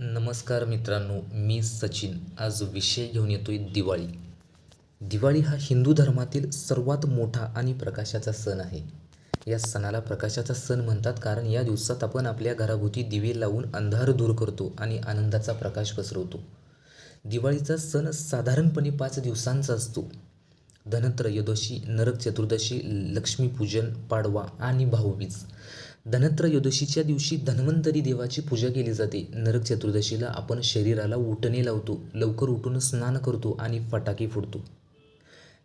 नमस्कार मित्रांनो मी सचिन. आज विषय घेऊन येतो आहे दिवाळी. दिवाळी हा हिंदू धर्मातील सर्वात मोठा आणि प्रकाशाचा सण आहे. या सणाला प्रकाशाचा सण म्हणतात कारण या दिवसात आपण आपल्या घराभोवती दिवे लावून अंधार दूर करतो आणि आनंदाचा प्रकाश पसरवतो. दिवाळीचा सण साधारणपणे पाच दिवसांचा असतो. धनत्रयोदशी नरक चतुर्दशी लक्ष्मीपूजन पाडवा आणि भाऊबीज. धनत्रयोदशीच्या दिवशी धन्वंतरी देवाची पूजा केली जाते. नरक चतुर्दशीला आपण शरीराला उटणे लावतो लवकर उठून स्नान करतो आणि फटाके फोडतो.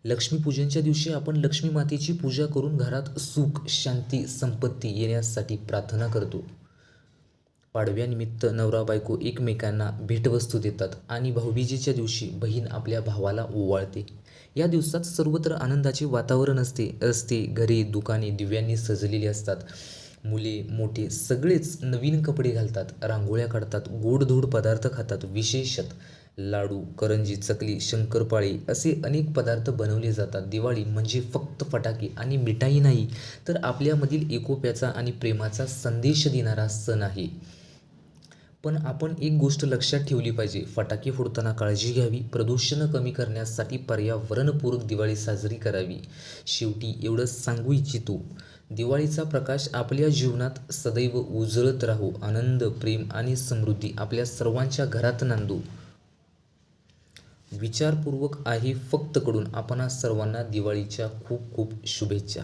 लक्ष्मीपूजनच्या दिवशी आपण लक्ष्मी मातेची पूजा करून घरात सुख शांती संपत्ती येण्यासाठी प्रार्थना करतो. पाडव्यानिमित्त नवरा बायको एकमेकांना भेटवस्तू देतात आणि भाऊबीजेच्या दिवशी बहीण आपल्या भावाला ओवाळते. या दिवसात सर्वत्र आनंदाचे वातावरण असते. रस्ते घरे दुकाने दिव्यांनी सजलेली असतात. मुले मोठे सगळेच नवीन कपडे घालतात रांगोळ्या काढतात गोडधोड पदार्थ खातात विशेषत लाडू करंजी चकली शंकरपाळी असे अनेक पदार्थ बनवले जातात. दिवाळी म्हणजे फक्त फटाके आणि मिठाई नाही तर आपल्यामधील एकोप्याचा आणि प्रेमाचा संदेश देणारा सण आहे. पण आपण एक गोष्ट लक्षात ठेवली पाहिजे. फटाके फोडताना काळजी घ्यावी प्रदूषण कमी करण्यासाठी पर्यावरणपूरक दिवाळी साजरी करावी. शेवटी एवढंच सांगू इच्छितो. दिवाळीचा प्रकाश आपल्या जीवनात सदैव उजळत राहू आनंद प्रेम आणि समृद्धी आपल्या सर्वांच्या घरात नांदू. विचारपूर्वक आहे फक्तकडून आपण आपणा सर्वांना दिवाळीच्या खूप खूप शुभेच्छा.